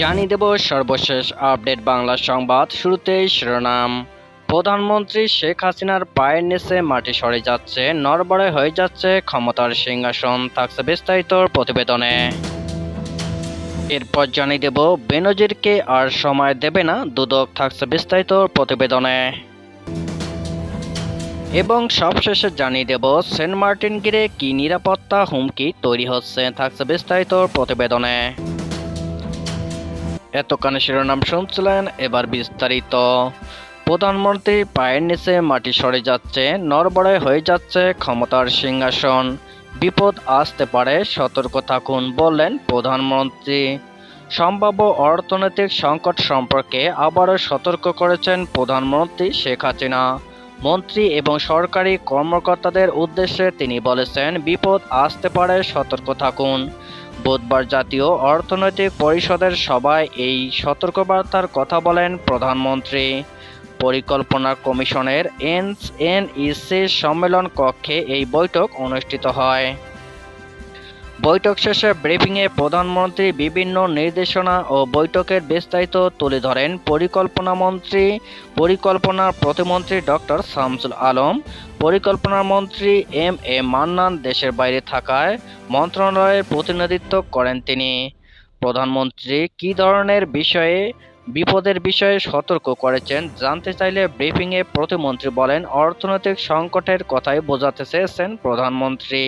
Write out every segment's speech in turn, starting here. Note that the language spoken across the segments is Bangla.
জানিয়ে দেব সর্বশেষ আপডেট বাংলা সংবাদ শুরুতেই শিরোনাম। প্রধানমন্ত্রী শেখ হাসিনার পায়ের নিচে মাটি সরে যাচ্ছে নড়বড়ে হয়ে যাচ্ছে ক্ষমতার সিংহাসন, থাকছে বিস্তারিত প্রতিবেদনে। এরপর জানিয়ে দেব, বেনজিরকে আর সময় দেবে না, দুদক থাকছে বিস্তারিত প্রতিবেদনে। এবং সবশেষে জানিয়ে দেব, সেন্ট মার্টিন গিরে কি নিরাপত্তা হুমকি তৈরি হচ্ছে, থাকছে বিস্তারিত প্রতিবেদনে। এতক্ষণে শিরোনাম শুনছিলেন, এবার বিস্তারিত। প্রধানমন্ত্রী পায়ের নিচে মাটি সরে যাচ্ছে, নড়বড়ে হয়ে যাচ্ছে ক্ষমতার সিংহাসন। বিপদ আসতে পারে, সতর্ক থাকুন বললেন প্রধানমন্ত্রী। সম্ভাব্য অর্থনৈতিক সংকট সম্পর্কে আবারও সতর্ক করেছেন প্রধানমন্ত্রী শেখ হাসিনা। মন্ত্রী এবং সরকারি কর্মকর্তাদের উদ্দেশ্যে তিনি বলেছেন, বিপদ আসতে পারে, সতর্ক থাকুন। বুধবার জাতীয় অর্থনৈতিক পরিষদের সভায় এই সতর্কবার্তার কথা বলেন প্রধানমন্ত্রী। পরিকল্পনা কমিশনের এনএনইসি সম্মেলন কক্ষে এই বৈঠক অনুষ্ঠিত হয়। বৈঠক শেষে ব্রিফিংয়ে প্রধানমন্ত্রী বিভিন্ন নির্দেশনা ও বৈঠকের বিস্তারিত তুলে ধরেন পরিকল্পনা মন্ত্রী পরিকল্পনা প্রতিমন্ত্রী ডক্টর শামসুল আলম, পরিকল্পনা মন্ত্রী এম এ মান্নান দেশের বাইরে থাকায় মন্ত্রণালয়ের প্রতিনিধিত্ব করেন তিনি। প্রধানমন্ত্রী কী ধরনের বিষয়ে বিপদের বিষয়ে সতর্ক করেছেন। জানতে চাইলে ব্রিফিংয়ে প্রতিমন্ত্রী বলেন, অর্থনৈতিক সংকটের কথাই বোঝাতে চেয়েছেন প্রধানমন্ত্রী।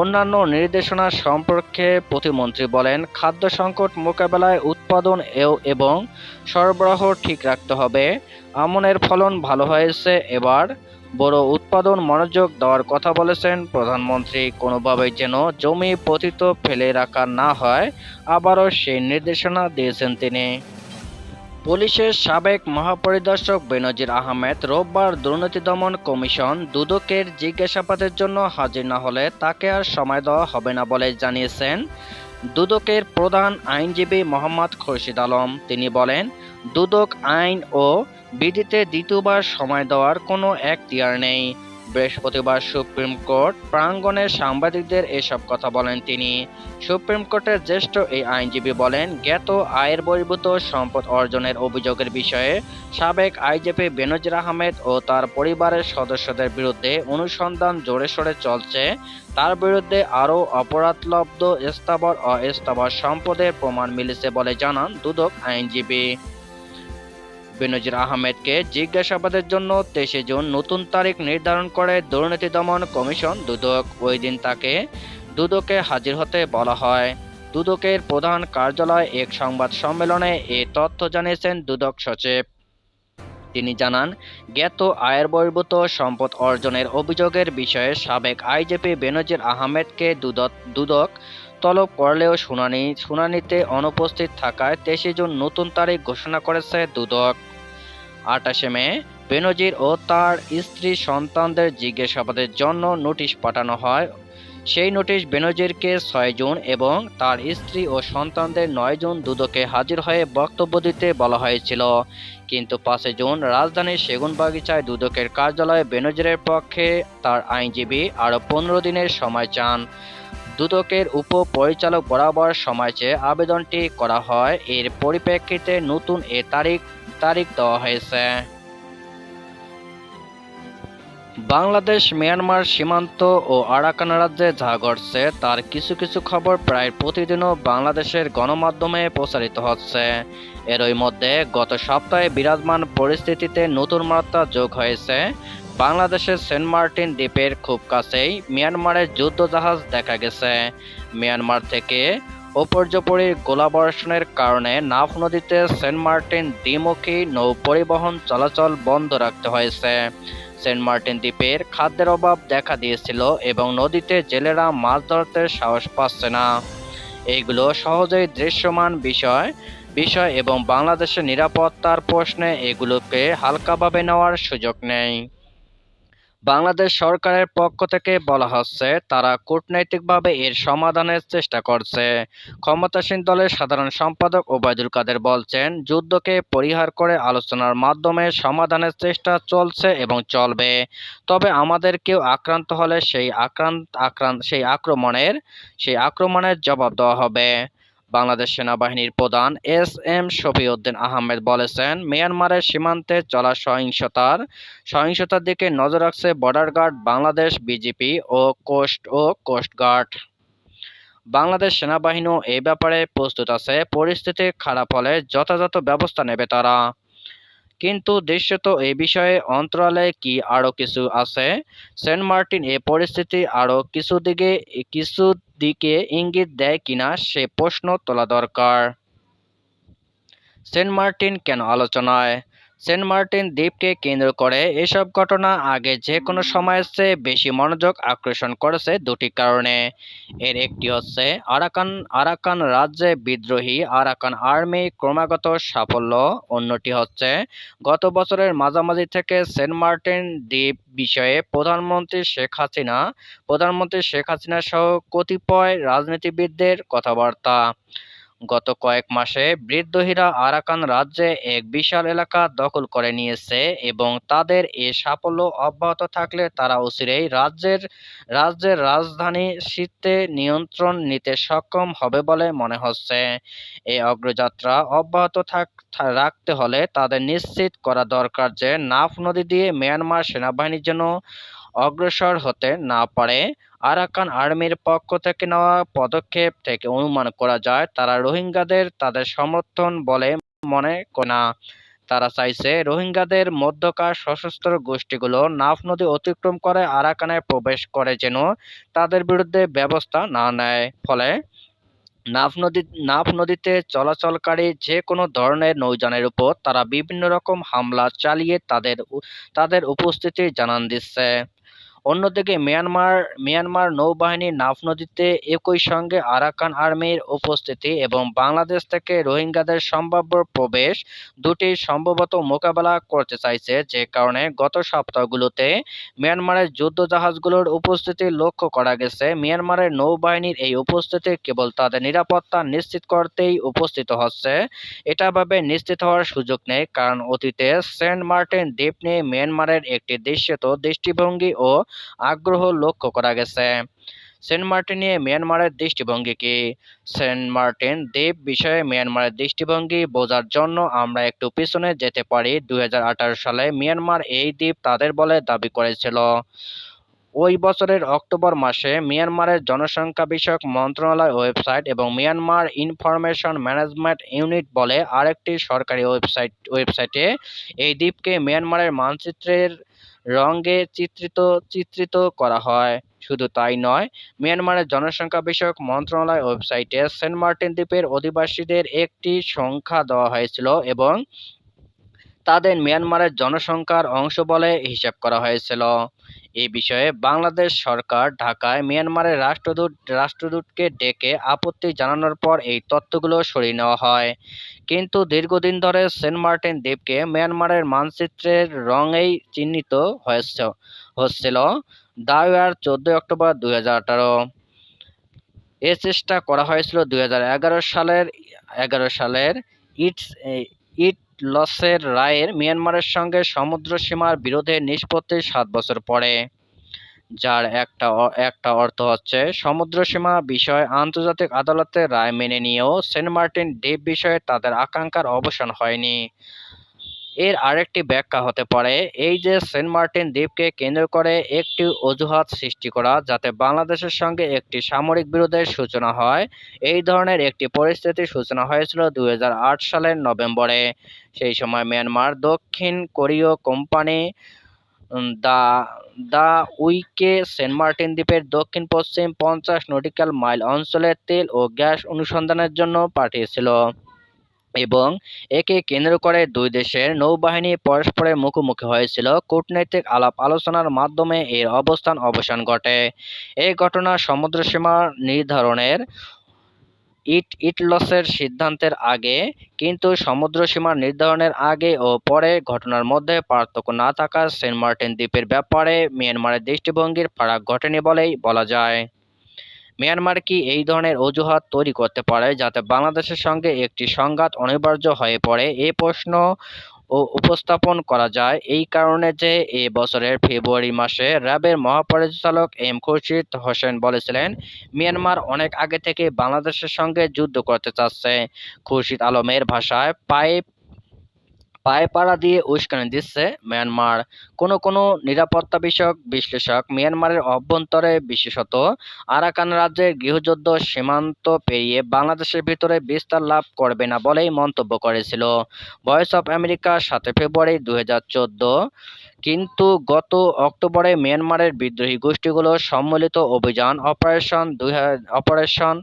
অন্যান্য নির্দেশনা সম্পর্কে প্রতিমন্ত্রী বলেন, খাদ্য সংকট মোকাবেলায় উৎপাদন এবং সরবরাহ ঠিক রাখতে হবে। আমনের ফলন ভালো হয়েছে এবার। বড় উৎপাদন মনোযোগ দেওয়ার কথা বলেছেন প্রধানমন্ত্রী। কোনোভাবেই যেন জমি পতিত ফেলে রাখা না হয়, আবারও সেই নির্দেশনা দিয়েছেন তিনি। পুলিশের সাবেক মহাপরিদর্শক বেনজির আহমেদ রোববার দুর্নীতি দমন কমিশন দুদকের জিজ্ঞাসাবাদের জন্য হাজির না হলে তাকে আর সময় দেওয়া হবে না বলে জানিয়েছেন দুদকের প্রধান আইনজীবী মোহাম্মদ খোরশিদ আলম। তিনি বলেন, দুদক আইন ও বিধিতে দ্বিতীয়বার সময় দেওয়ার কোনো এখতিয়ার নেই। বৃহস্পতিবার সুপ্রিম কোর্ট প্রাঙ্গণে সাংবাদিকদের এসব কথা বলেন তিনি। সুপ্রিম কোর্টের জ্যেষ্ঠ এই আইনজীবী বলেন, জ্ঞাত আয়ের বহির্ভূত সম্পদ অর্জনের অভিযোগের বিষয়ে সাবেক আইজিপি বেনজির আহমেদ ও তার পরিবারের সদস্যদের বিরুদ্ধে অনুসন্ধান জোরে সোরে চলছে। তার বিরুদ্ধে আরও অপরাধলব্ধ স্থাবর অস্থাবর সম্পদের প্রমাণ মিলেছে বলে জানান দুদক আইনজীবী। বেনজির আহমেদকে জিজ্ঞাসাবাদের জন্য তেইশে জুন নতুন তারিখ নির্ধারণ করে দুর্নীতি দমন কমিশন দুদক। ওই দিন তাকে দুদকে হাজির হতে বলা হয়। দুদকের প্রধান কার্যালয় এক সংবাদ সম্মেলনে এ তথ্য জানিয়েছেন দুদক সচিব। তিনি জানান, জ্ঞাত আয়ের বহির্ভূত সম্পদ অর্জনের অভিযোগের বিষয়ে সাবেক আইজিপি বেনজির আহমেদকে দুদক দুদক তলব করলেও শুনানি। শুনানিতে অনুপস্থিত থাকায় তেইশে জুন নতুন তারিখ ঘোষণা করেছে দুদক। আটাশে মে, বেনজির ও তার স্ত্রী সন্তানদের জিজ্ঞাসাবাদের জন্য নোটিশ পাঠানো হয়। সেই নোটিশ বেনজিরকে ছয় জুন এবং তার স্ত্রী ও সন্তানদের নয় জুন দুদকে হাজির হয়ে বক্তব্য দিতে বলা হয়েছিল। কিন্তু পাঁচে জুন রাজধানীর সেগুনবাগিচায় দুদকের কার্যালয়ে বেনজিরের পক্ষে তার আইনজীবী আরও পনেরো দিনের সময় চান। দুদকের উপ পরিচালক বরাবর সময় আবেদনটি করা হয়, এর পরিপ্রেক্ষিতে নতুন এ তারিখ তারিখ দেওয়া হয়েছে। বাংলাদেশ, মিয়ানমার সীমান্ত ও আরাকান রাজ্যে যা ঘটছে, তার কিছু কিছু খবর প্রায় প্রতিদিনও বাংলাদেশের গণমাধ্যমে প্রচারিত হচ্ছে। এরই মধ্যে গত সপ্তাহে বিরাজমান পরিস্থিতিতে নতুন মাত্রা যোগ হয়েছে। বাংলাদেশের সেন্ট মার্টিন দ্বীপের খুব কাছেই মিয়ানমারের যুদ্ধজাহাজ দেখা গেছে। মিয়ানমার থেকে উপর্যুপরি গোলাবর্ষণের কারণে নাফ নদীতে সেন্ট মার্টিন দ্বিমুখী নৌ পরিবহন চলাচল বন্ধ রাখতে হয়েছে। সেন্ট মার্টিন দ্বীপের খাদ্যের অভাব দেখা দিয়েছিল এবং নদীতে জেলেরা মাছ ধরতে সাহস পাচ্ছে না। এইগুলো সহজেই দৃশ্যমান বিষয় বিষয় এবং বাংলাদেশের নিরাপত্তার প্রশ্নে এগুলোকে হালকাভাবে নেওয়ার সুযোগ নেই। বাংলাদেশ সরকারের পক্ষ থেকে বলা হচ্ছে, তারা কূটনৈতিকভাবে এর সমাধানের চেষ্টা করছে। ক্ষমতাসীন দলের সাধারণ সম্পাদক ওবায়দুল কাদের বলছেন, যুদ্ধকে পরিহার করে আলোচনার মাধ্যমে সমাধানের চেষ্টা চলছে এবং চলবে। তবে আমাদের কেউ আক্রান্ত হলে সেই আক্রান্ত আক্রান্ত, সেই আক্রমণের সেই আক্রমণের জবাব দেওয়া হবে। বাংলাদেশ সেনাবাহিনীর প্রধান এস এম শফিউদ্দিন আহমেদ বলেছেন, মিয়ানমারের সীমান্তে চলা সহিংসতার সহিংসতার দিকে নজর রাখছে বর্ডার গার্ড বাংলাদেশ বিজিপি ও কোস্ট ও কোস্টগার্ড বাংলাদেশ সেনাবাহিনীও এ ব্যাপারে প্রস্তুত আছে, পরিস্থিতি খারাপ হলে যথাযথ ব্যবস্থা নেবে তারা। কিন্তু দৃশ্যত এ বিষয়ে অন্তরালে কি আরও কিছু আছে? সেন্ট মার্টিন এ পরিস্থিতি আরও কিছু দিকে কিছু দিকে ইঙ্গিত দেয় কিনা সে প্রশ্ন তোলা দরকার। সেন্ট মার্টিন কেন আলোচনায়? সেন্ট মার্টিন দ্বীপকে কেন্দ্র করে এসব ঘটনা আগে যে কোনো সময়ের চেয়ে বেশি মনোযোগ আকর্ষণ করেছে দুটি কারণে। এর একটি হচ্ছে আরাকান আরাকান রাজ্যে বিদ্রোহী আরাকান আর্মি ক্রমাগত সাফল্য। অন্যটি হচ্ছে গত বছরের মাঝামাঝি থেকে সেন্ট মার্টিন দ্বীপ বিষয়ে প্রধানমন্ত্রী শেখ হাসিনা, প্রধানমন্ত্রী শেখ হাসিনা সহ কতিপয় রাজনীতিবিদদের কথাবার্তা। গত কয়েক মাসে বিদ্রোহীরা আরাকান রাজ্যে এক বিশাল এলাকা দখল করে নিয়েছে এবং তাদের এ সাফল্য অব্যাহত থাকলে তারা অচিরেই রাজ্যের রাজ্যের রাজধানী শীতে নিয়ন্ত্রণ নিতে সক্ষম হবে বলে মনে হচ্ছে। এই অগ্রযাত্রা অব্যাহত থাক রাখতে হলে তাদের নিশ্চিত করা দরকার যে নাফ নদী দিয়ে মিয়ানমার সেনাবাহিনীর যেন অগ্রসর হতে না পারে। আরাকান আর্মির পক্ষ থেকে নেওয়া পদক্ষেপ থেকে অনুমান করা যায়, তারা রোহিঙ্গাদের তাদের সমর্থন বলে মনে না। তারা চাইছে রোহিঙ্গাদের মধ্যকার সশস্ত্র গোষ্ঠীগুলো নাফ নদী অতিক্রম করে আরাকানে প্রবেশ করে যেন তাদের বিরুদ্ধে ব্যবস্থা না নেয়। ফলে নাফ নদী, নাফ নদীতে চলাচলকারী যে কোনো ধরনের নৌযানের উপর তারা বিভিন্ন রকম হামলা চালিয়ে তাদের তাদের উপস্থিতি জানান দিচ্ছে। অন্যদিকে মিয়ানমার মিয়ানমার নৌবাহিনী নাফ নদীতে একই সঙ্গে আরাকান আর্মির উপস্থিতি এবং বাংলাদেশ থেকে রোহিঙ্গাদের সম্ভাব্য প্রবেশ দুটি সম্ভবত মোকাবেলা করতে চাইছে, যে কারণে গত সপ্তাহগুলোতে মিয়ানমারের যুদ্ধ জাহাজগুলোর উপস্থিতি লক্ষ্য করা গেছে। মিয়ানমারের নৌবাহিনীর এই উপস্থিতি কেবল তাদের নিরাপত্তা নিশ্চিত করতেই উপস্থিত হচ্ছে। এটা ভাবে নিশ্চিত হওয়ার সুযোগ নেই, কারণ অতীতে সেন্ট মার্টিন দ্বীপ নিয়ে মিয়ানমারের একটি দৃশ্যত দৃষ্টিভঙ্গি ও আগ্রহ লক্ষ্য করা গেছে। সেন্ট মার্টিন মিয়ানমারের দৃষ্টিভঙ্গি কি সেন্ট মার্টিন দ্বীপ বিষয়ে মিয়ানমারের দৃষ্টিভঙ্গি বোঝার জন্য আমরা একটু পিছনে যেতে পারি। দুই সালে মিয়ানমার এই দ্বীপ তাদের বলে দাবি করেছিল। ওই বছরের অক্টোবর মাসে মিয়ানমারের জনসংখ্যা বিষয়ক মন্ত্রণালয় ওয়েবসাইট এবং মিয়ানমার ইনফরমেশন ম্যানেজমেন্ট ইউনিট বলে আরেকটি সরকারি ওয়েবসাইট, ওয়েবসাইটে এই দ্বীপকে মিয়ানমারের মানচিত্রের রঙে চিত্রিত চিত্রিত করা হয়। শুধু তাই নয়, মিয়ানমারের জনসংখ্যা বিষয়ক মন্ত্রণালয় ওয়েবসাইটে সেন্ট মার্টিন দ্বীপের অধিবাসীদের একটি সংখ্যা দেওয়া হয়েছিল এবং তাদের মিয়ানমারের জনসংখ্যার অংশ বলে হিসাব করা হয়েছিল। এ বিষয়ে বাংলাদেশ সরকার ঢাকায় মিয়ানমারের রাষ্ট্রদূত, রাষ্ট্রদূতকে ডেকে আপত্তি জানানোর পর এই তথ্যগুলো সরিয়ে নেওয়া হয়। কিন্তু দীর্ঘদিন ধরে সেন্ট মার্টিন দ্বীপকে মিয়ানমারের মানচিত্রের রঙেই চিহ্নিত হয়েছে, হচ্ছিল দাওয়ার চোদ্দই অক্টোবর দুই হাজার আঠারো। এ চেষ্টা করা হয়েছিল দুই হাজার এগারো সালের এগারো সালের ইটস ইট লসের রায়ের মিয়ানমারের সঙ্গে সমুদ্র সীমার বিরোধে নিষ্পত্তি সাত বছর পরে। যার একটা একটা অর্থ হচ্ছে সমুদ্র সীমা বিষয়ে আন্তর্জাতিক আদালতের রায় মেনে নিয়েও সেন্ট মার্টিন দ্বীপ বিষয়ে তাদের আকাঙ্ক্ষার অবসান হয়নি। এর আরেকটি ব্যাখ্যা হতে পারে, এই যে সেন্ট মার্টিন দ্বীপকে কেন্দ্র করে একটি অজুহাত সৃষ্টি করা যাতে বাংলাদেশের সঙ্গে একটি সামরিক বিরোধের সূচনা হয়, এই ধরনের একটি পরিস্থিতির সূচনা হয়েছিল দু হাজার আট সালের নভেম্বরে। সেই সময় মিয়ানমার দক্ষিণ কোরীয় কোম্পানি দা দা উইকে সেন্ট মার্টিন দ্বীপের দক্ষিণ পশ্চিম পঞ্চাশ নটিক্যাল মাইল অঞ্চলে তেল ও গ্যাস অনুসন্ধানের জন্য পাঠিয়েছিল। এবং একে কেন্দ্র করে দুই দেশের নৌবাহিনী পরস্পরের মুখোমুখি হয়েছিল। কূটনৈতিক আলাপ আলোচনার মাধ্যমে এর অবস্থান অবসান ঘটে। এই ঘটনা সমুদ্রসীমা নির্ধারণের ইট ইটলসের সিদ্ধান্তের আগে, কিন্তু সমুদ্রসীমা নির্ধারণের আগে ও পরে ঘটনার মধ্যে পার্থক্য না থাকার সেন্ট মার্টিন দ্বীপের ব্যাপারে মিয়ানমারের দৃষ্টিভঙ্গির ফারাক ঘটেনি বলেই বলা যায়। মিয়ানমার কি এই ধরনের অজুহাত তৈরি করতে পারে যাতে বাংলাদেশের সঙ্গে একটি সংঘাত অনিবার্য হয়ে পড়ে, এ প্রশ্ন ও উপস্থাপন করা যায়। এই কারণে যে এ বছরের ফেব্রুয়ারি মাসে র্যাবের মহাপরিচালক এম খুরশিদ হোসেন বলেছিলেন, মিয়ানমার অনেক আগে থেকে বাংলাদেশের সঙ্গে যুদ্ধ করতে চাচ্ছে। খুরশিদ আলমের ভাষায় পায়ে পায়ে পাড়া দিয়ে উস্কানি দিচ্ছে মিয়ানমার। কোনো কোনো নিরাপত্তা বিষয়ক বিশ্লেষক মিয়ানমারের অভ্যন্তরে বিশেষত আরাকান রাজ্যের গৃহযুদ্ধ সীমান্ত পেরিয়ে বাংলাদেশের ভিতরে বিস্তার লাভ করবে না বলেই মন্তব্য করেছিল। ভয়েস অফ আমেরিকা সাতে ফেব্রুয়ারি দু হাজার চোদ্দ। কিন্তু গত অক্টোবরে মিয়ানমারের বিদ্রোহী গোষ্ঠীগুলোর সম্মিলিত অভিযান অপারেশন দুই হাজার, অপারেশন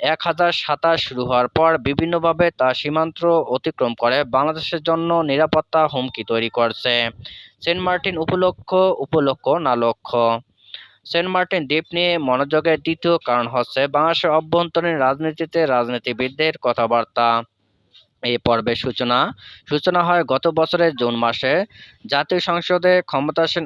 এক হাজার সাতাশ শুরু হওয়ার পর বিভিন্নভাবে তা সীমান্ত অতিক্রম করে, বাংলাদেশের জন্য নিরাপত্তা হুমকি তৈরি করছে। সেন্ট মার্টিন উপলক্ষ উপলক্ষ না লক্ষ্য। সেন্ট মার্টিন দ্বীপ নিয়ে মনোযোগের দ্বিতীয় কারণ হচ্ছে বাংলাদেশের অভ্যন্তরীণ রাজনীতিতে রাজনীতিবিদদের কথাবার্তা। এই পর্বের সূচনা সূচনা হয় গত বছরের জুন মাসে। জাতীয় সংসদে ক্ষমতাসীন